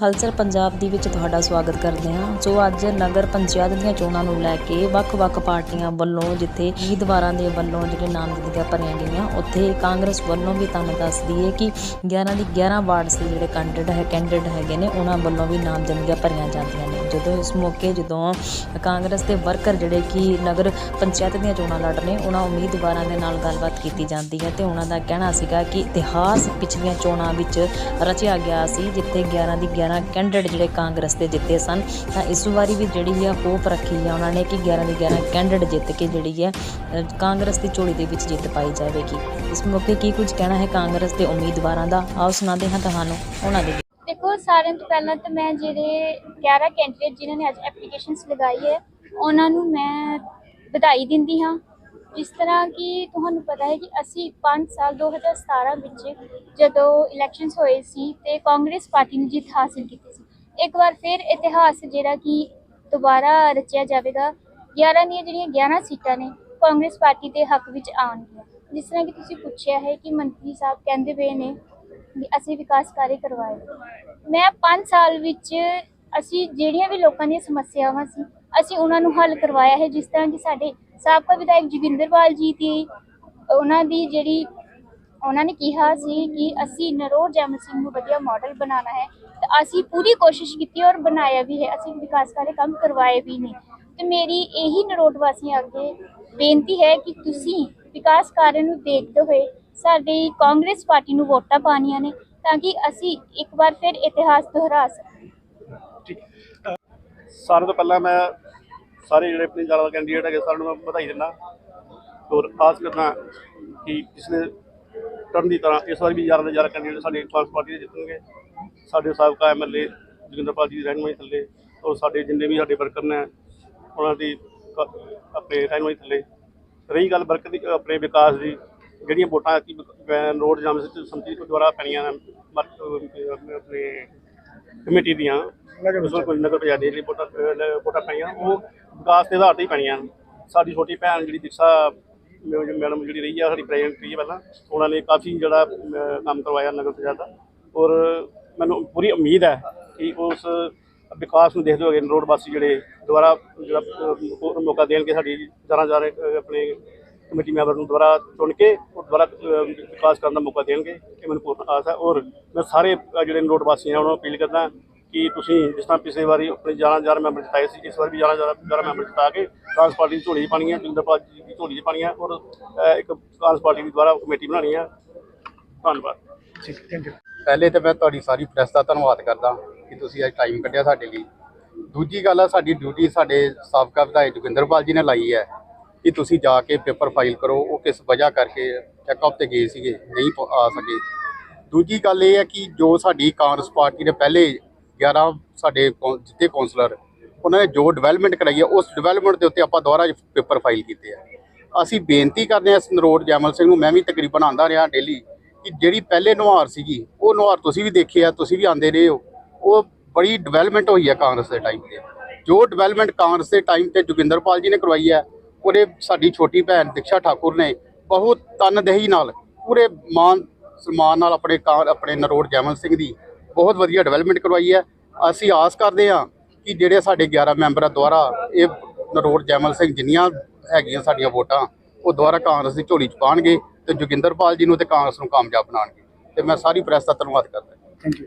ਹਲਚਲ ਪੰਜਾਬ ਦੀ ਵਿੱਚ ਤੁਹਾਡਾ ਸਵਾਗਤ ਕਰਦੇ ਹਾਂ। ਸੋ ਅੱਜ ਨਗਰ ਪੰਚਾਇਤ ਦੀਆਂ ਚੋਣਾਂ ਨੂੰ ਲੈ ਕੇ ਵੱਖ-ਵੱਖ ਪਾਰਟੀਆਂ ਵੱਲੋਂ ਜਿੱਥੇ ਉਮੀਦਵਾਰਾਂ ਦੇ ਵੱਲੋਂ ਜਿਹੜੇ ਨਾਮਜ਼ਦਗੀਆਂ ਭਰੀਆਂ ਗਈਆਂ, ਉੱਥੇ ਕਾਂਗਰਸ ਵੱਲੋਂ ਵੀ ਤੁਹਾਨੂੰ ਦੱਸ ਦਈਏ ਕਿ 11 ਦੀ 11 ਵਾਰਡ ਦੇ ਜਿਹੜੇ ਕੈਂਡੀਡੇਟ ਹੈ ਕੈਂਡੀਡੇਟ ਹੈਗੇ ਨੇ, ਉਹਨਾਂ ਵੱਲੋਂ ਵੀ ਨਾਮਜ਼ਦਗੀਆਂ ਭਰੀਆਂ ਜਾਂਦੀਆਂ ਨੇ। ਜਦੋਂ ਇਸ ਮੌਕੇ ਜਦੋਂ ਕਾਂਗਰਸ ਦੇ ਵਰਕਰ ਜਿਹੜੇ ਕਿ ਨਗਰ ਪੰਚਾਇਤ ਦੀਆਂ ਚੋਣਾਂ ਲੜ ਰਹੇ, ਉਹਨਾਂ ਉਮੀਦਵਾਰਾਂ ਦੇ ਨਾਲ ਗੱਲਬਾਤ ਕੀਤੀ ਜਾਂਦੀ ਹੈ ਤੇ ਉਹਨਾਂ ਦਾ ਕਹਿਣਾ ਸੀਗਾ ਕਿ ਇਤਿਹਾਸ ਪਿਛਲੀਆਂ ਚੋਣਾਂ ਵਿੱਚ ਰਚਿਆ ਗਿਆ ਸੀ, ਜਿੱਥੇ 11 ਦੀ 11 ਕੈਂਡੀਡੇਟ ਜਿਹੜੇ ਕਾਂਗਰਸ ਦੇ ਜਿੱਤੇ ਸਨ। ਤਾਂ ਇਸ ਵਾਰੀ ਵੀ ਜਿਹੜੀ ਹੈ ਹੋਪ ਰੱਖੀ ਹੈ ਉਹਨਾਂ ਨੇ ਕਿ 11 ਦੀ 11 ਕੈਂਡੀਡੇਟ ਜਿੱਤ ਕੇ ਜਿਹੜੀ ਹੈ ਕਾਂਗਰਸ ਦੀ ਝੋਲੀ ਦੇ ਵਿੱਚ ਜਿੱਤ ਪਾਈ ਜਾਵੇਗੀ। ਇਸ ਮੌਕੇ ਕੀ ਕੁਝ ਕਹਿਣਾ ਹੈ ਕਾਂਗਰਸ ਦੇ ਉਮੀਦਵਾਰਾਂ ਦਾ? ਆਓ ਸੁਣਾਉਂਦੇ ਹਾਂ ਤੁਹਾਨੂੰ ਉਹਨਾਂ ਦੇ ਦੇਖੋ, ਸਾਰਿਆਂ ਤੋਂ ਪਹਿਲਾਂ ਤਾਂ ਮੈਂ ਜਿਹੜੇ 11 ਕੈਂਡੀਡੇਟ ਜਿਨ੍ਹਾਂ ਨੇ ਅੱਜ ਐਪਲੀਕੇਸ਼ਨਸ ਲਗਾਈ ਹੈ, ਉਹਨਾਂ ਨੂੰ ਮੈਂ ਵਧਾਈ ਦਿੰਦੀ ਹਾਂ। ਜਿਸ ਤਰ੍ਹਾਂ ਕਿ ਤੁਹਾਨੂੰ ਪਤਾ ਹੈ ਕਿ ਅਸੀਂ 5 ਸਾਲ 2017 ਵਿੱਚ ਜਦੋਂ ਇਲੈਕਸ਼ਨਸ ਹੋਏ ਸੀ ਤੇ ਕਾਂਗਰਸ ਪਾਰਟੀ ਨੇ ਜਿੱਤ ਹਾਸਲ ਕੀਤੀ ਸੀ। ਇੱਕ ਵਾਰ ਫਿਰ ਇਤਿਹਾਸ ਜਿਹੜਾ ਕਿ ਦੁਬਾਰਾ ਰਚਿਆ ਜਾਵੇਗਾ। 11 ਦੀਆਂ ਜਿਹੜੀਆਂ 11 ਸੀਟਾਂ ਨੇ, ਕਾਂਗਰਸ ਪਾਰਟੀ ਦੇ ਹੱਕ ਵਿੱਚ ਆਉਣਗੀਆਂ। ਜਿਸ ਤਰ੍ਹਾਂ ਕਿ ਤੁਸੀਂ ਪੁੱਛਿਆ ਹੈ ਕਿ ਮੰਤਰੀ ਸਾਹਿਬ ਕਹਿੰਦੇ ਪਏ ਨੇ ਅਸੀਂ ਵਿਕਾਸ ਕਾਰਜ ਕਰਵਾਏ। ਮੈਂ 5 ਸਾਲ ਵਿੱਚ ਅਸੀਂ ਜਿਹੜੀਆਂ ਵੀ ਲੋਕਾਂ ਦੀਆਂ ਸਮੱਸਿਆਵਾਂ ਸੀ, ਅਸੀਂ ਉਹਨਾਂ ਨੂੰ ਹੱਲ ਕਰਵਾਇਆ ਹੈ। ਜਿਸ ਤਰ੍ਹਾਂ ਕਿ ਸਾਡੇ ਸਾਬਕਾ ਵਿਧਾਇਕ ਜੋਗਿੰਦਰਪਾਲ ਜੀ ਦੀ, ਉਹਨਾਂ ਦੀ ਜਿਹੜੀ, ਉਹਨਾਂ ਨੇ ਕਿਹਾ ਸੀ ਕਿ ਅਸੀਂ ਨਰੋਜ ਜੈਮਲ ਸਿੰਘ ਨੂੰ ਵਧੀਆ ਮਾਡਲ ਬਣਾਉਣਾ ਹੈ। ਤੇ ਅਸੀਂ ਪੂਰੀ ਕੋਸ਼ਿਸ਼ ਕੀਤੀ ਔਰ ਬਣਾਇਆ ਵੀ ਹੈ। ਅਸੀਂ ਵਿਕਾਸ ਕਾਰਜ ਕੰਮ ਕਰਵਾਏ ਵੀ ਨੇ ਤੇ ਮੇਰੀ ਇਹੀ ਨਰੋਟ ਵਾਸੀਆਂ ਅੱਗੇ ਬੇਨਤੀ ਹੈ ਕਿ ਤੁਸੀਂ ਵਿਕਾਸ ਕਾਰਜ ਨੂੰ ਦੇਖਦੇ ਹੋਏ ਸਾਡੀ ਕਾਂਗਰਸ ਪਾਰਟੀ ਨੂੰ ਵੋਟਾਂ ਪਾਣੀਆਂ ਨੇ ਤਾਂ ਕਿ ਅਸੀਂ ਇੱਕ ਵਾਰ ਫਿਰ ਇਤਿਹਾਸ ਦੁਹਰਾ ਸਕੀਏ। ਸਾਰਿਆਂ ਤੋਂ ਪਹਿਲਾਂ ਮੈਂ ਸਾਰੇ ਜਿਹੜੇ ਆਪਣੇ ਜ਼ਿਆਦਾ ਕੈਂਡੀਡੇਟ ਹੈਗੇ, ਸਾਰਿਆਂ ਨੂੰ ਮੈਂ ਵਧਾਈ ਦਿੰਦਾ। ਔਰ ਆਸ ਕਰਦਾ ਕਿ ਪਿਛਲੇ ਟਰਨ ਦੀ ਤਰ੍ਹਾਂ ਇਸ ਵਾਰ ਵੀ ਜ਼ਿਆਦਾ ਤੋਂ ਜ਼ਿਆਦਾ ਕੈਂਡੀਡੇਟ ਸਾਡੇ ਕਾਂਗਰਸ ਪਾਰਟੀ ਦੇ ਜਿੱਤਣਗੇ। ਸਾਡੇ ਸਾਬਕਾ ਐਮਐਲਏ ਜੋਗਿੰਦਰਪਾਲ ਜੀ ਦੀ ਰਹਿਨੁਮਾਈ ਥੱਲੇ ਔਰ ਸਾਡੇ ਜਿੰਨੇ ਵੀ ਸਾਡੇ ਵਰਕਰ ਨੇ, ਉਹਨਾਂ ਦੀ ਆਪਣੇ ਰਹਿਨੁਮਾਈ ਥੱਲੇ। ਰਹੀ ਗੱਲ ਵਰਕਰ ਦੀ, ਆਪਣੇ ਵਿਕਾਸ ਦੀ ਜਿਹੜੀਆਂ ਵੋਟਾਂ ਕਿ ਰੋਡ ਜਾਮ ਵਿੱਚ ਸੰਮਤੀ ਦੁਆਰਾ ਪੈਣੀਆਂ ਆਪਣੇ ਕਮੇਟੀ ਦੀਆਂ ਉਸ ਵਿੱਚ ਕੋਈ ਨਗਰ ਪੰਚਾਇਤ ਦੀ ਜਿਹੜੀ ਵੋਟਾਂ ਵੋਟਾਂ ਪਾਈਆਂ ਉਹ ਵਿਕਾਸ ਦੇ ਆਧਾਰ ਤੇ ਹੀ ਪੈਣੀਆਂ ਸਾਡੀ ਛੋਟੀ ਭੈਣ ਜਿਹੜੀ ਦਿਕਸ਼ਾ ਮੈਡਮ ਜਿਹੜੀ ਰਹੀ ਆ ਸਾਡੀ ਪ੍ਰੈਜ਼ੀਡੈਂਟ ਰਹੀ ਪਹਿਲਾਂ ਉਹਨਾਂ ਨੇ ਕਾਫੀ ਜਿਹੜਾ ਕੰਮ ਕਰਵਾਇਆ ਨਗਰ ਪੰਚਾਇਤ ਦਾ। ਔਰ ਮੈਨੂੰ ਪੂਰੀ ਉਮੀਦ ਹੈ ਕਿ ਉਸ ਵਿਕਾਸ ਨੂੰ ਦੇਖਦੇ ਹੋਏ ਰੋਡ ਵਾਸੀ ਜਿਹੜੇ ਦੁਬਾਰਾ ਜਿਹੜਾ ਮੌਕਾ ਦੇਣਗੇ ਸਾਡੀ ਜਰਾਂ ਜਰਾਂ ਆਪਣੇ ਕਮੇਟੀ ਮੈਂਬਰ ਨੂੰ ਦੁਬਾਰਾ ਚੁਣ ਕੇ ਉਹ ਦੁਬਾਰਾ ਵਿਕਾਸ ਕਰਨ ਦਾ ਮੌਕਾ ਦੇਣਗੇ ਇਹ ਮੈਨੂੰ ਪੂਰਨ ਆਸ ਹੈ। ਔਰ ਮੈਂ ਸਾਰੇ ਜਿਹੜੇ ਰੋਡ ਵਾਸੀ ਆ ਉਹਨਾਂ ਨੂੰ ਅਪੀਲ ਕਰਦਾ ਕਿ ਤੁਸੀਂ ਜਿਸ ਤਰ੍ਹਾਂ ਪਿਛਲੇ ਵਾਰੀ ਆਪਣੇ 11 11 ਮੈਂਬਰ ਜਿਤਾਏ ਸੀ ਇਸ ਵਾਰ ਵੀ 11 11 11 ਮੈਂਬਰ ਜਿਤਾ ਕੇ ਕਾਂਗਰਸ ਪਾਰਟੀ ਦੀ ਝੋਲੀ 'ਚ ਪਾਉਣੀ ਹੈ ਜਿੰਦਰਪਾਲ ਜੀ ਦੀ ਝੋਲੀ 'ਚ ਪਾਉਣੀ ਹੈ ਔਰ ਇੱਕ ਕਾਂਗਰਸ ਪਾਰਟੀ ਦੀ ਦੁਬਾਰਾ ਕਮੇਟੀ ਬਣਾਉਣੀ ਹੈ। ਧੰਨਵਾਦ। ਪਹਿਲੇ ਤੇ ਮੈਂ ਤੁਹਾਡੀ ਸਾਰੀ ਪ੍ਰੈਸ ਦਾ ਧੰਨਵਾਦ ਕਰਦਾ ਕਿ ਤੁਸੀਂ ਅੱਜ ਟਾਈਮ ਕੱਢਿਆ ਸਾਡੇ ਲਈ। ਦੂਜੀ ਗੱਲ ਆ ਸਾਡੀ ਡਿਊਟੀ ਸਾਡੇ ਸਾਬਕਾ ਵਿਧਾਇਕ ਜੋਗਿੰਦਰਪਾਲ ਜੀ ਨੇ ਲਾਈ ਹੈ। ਕਿ ਤੁਸੀਂ ਜਾ ਕੇ ਪੇਪਰ ਫਾਈਲ ਕਰੋ, ਉਹ ਕਿਸ ਵਜ੍ਹਾ ਕਰਕੇ ਚੈੱਕਅਪ ਤੇ ਗਏ ਸੀਗੇ, ਨਹੀਂ ਪ- ਆ ਸਕੇ। ਦੂਜੀ ਗੱਲ ਇਹ ਹੈ ਕਿ ਜੋ ਸਾਡੀ ਕਾਂਗਰਸ ਪਾਰਟੀ ਨੇ ਪਹਿਲੇ 11 ਸਾਡੇ ਕੌਂ- ਜਿੱਤੇ ਕੌਂਸਲਰ, ਉਹਨਾਂ ਨੇ ਜੋ ਡਿਵੈਲਪਮੈਂਟ ਕਰਾਈ ਹੈ, ਉਸ ਡਿਵੈਲਪਮੈਂਟ ਦੇ ਉੱਤੇ ਆਪਾਂ ਦੁਬਾਰਾ ਪੇਪਰ ਫਾਈਲ ਕੀਤੇ ਆ। ਅਸੀਂ ਬੇਨਤੀ ਕਰਦੇ ਹਾਂ ਇਸ ਨਰੋਟ ਜੈਮਲ ਸਿੰਘ ਨੂੰ, ਮੈਂ ਵੀ ਤਕਰੀਬਨ ਆਂਦਾ ਰਿਹਾ ਡੇਲੀ ਕਿ ਜਿਹੜੀ ਪਹਿਲੇ ਨੁਹਾਰ ਸੀਗੀ, ਉਹ ਨੁਹਾਰ ਤੁਸੀਂ ਵੀ ਦੇਖੀ ਆ, ਤੁਸੀਂ ਵੀ ਆਂਦੇ ਰਹੇ ਹੋ। ਉਹ ਬੜੀ ਡਿਵੈਲਪਮੈਂਟ ਹੋਈ ਹੈ ਕਾਂਗਰਸ ਦੇ ਟਾਈਮ ਤੇ। ਜੋ ਡਿਵੈਲਪਮੈਂਟ ਕਾਂਗਰਸ ਦੇ ਟਾਈਮ ਤੇ ਜੋਗਿੰਦਰਪਾਲ ਜੀ ਨੇ ਕਰਵਾਈ ਹੈ ਉਹਦੇ ਸਾਡੀ ਛੋਟੀ ਭੈਣ ਦਿਕਸ਼ਾ ਠਾਕੁਰ ਨੇ ਬਹੁਤ ਤਨਦੇਹੀ ਨਾਲ, ਪੂਰੇ ਮਾਨ ਸਨਮਾਨ ਨਾਲ ਆਪਣੇ ਕਾਂ- ਆਪਣੇ ਨਰੋੜ ਜੈਮਲ ਸਿੰਘ ਦੀ ਬਹੁਤ ਵਧੀਆ ਡਿਵੈਲਪਮੈਂਟ ਕਰਵਾਈ ਹੈ। ਅਸੀਂ ਆਸ ਕਰਦੇ ਹਾਂ ਕਿ ਜਿਹੜੇ ਸਾਡੇ 11 ਮੈਂਬਰਾਂ ਦੁਆਰਾ ਇਹ ਨਰੋੜ ਜੈਮਲ ਸਿੰਘ ਜਿੰਨੀਆਂ ਹੈਗੀਆਂ ਸਾਡੀਆਂ ਵੋਟਾਂ, ਉਹ ਦੁਆਰਾ ਕਾਂਗਰਸ ਦੀ ਝੋਲੀ ਚ ਪਾਣਗੇ ਤੇ ਜੋਗਿੰਦਰਪਾਲ ਜੀ ਨੂੰ ਤੇ ਕਾਂਗਰਸ ਨੂੰ ਕਾਮਯਾਬ ਬਣਾਉਣਗੇ ਤੇ ਮੈਂ ਸਾਰੀ ਪ੍ਰੈਸ ਦਾ ਧੰਨਵਾਦ ਕਰਦਾ ਥੈਂਕ ਯੂ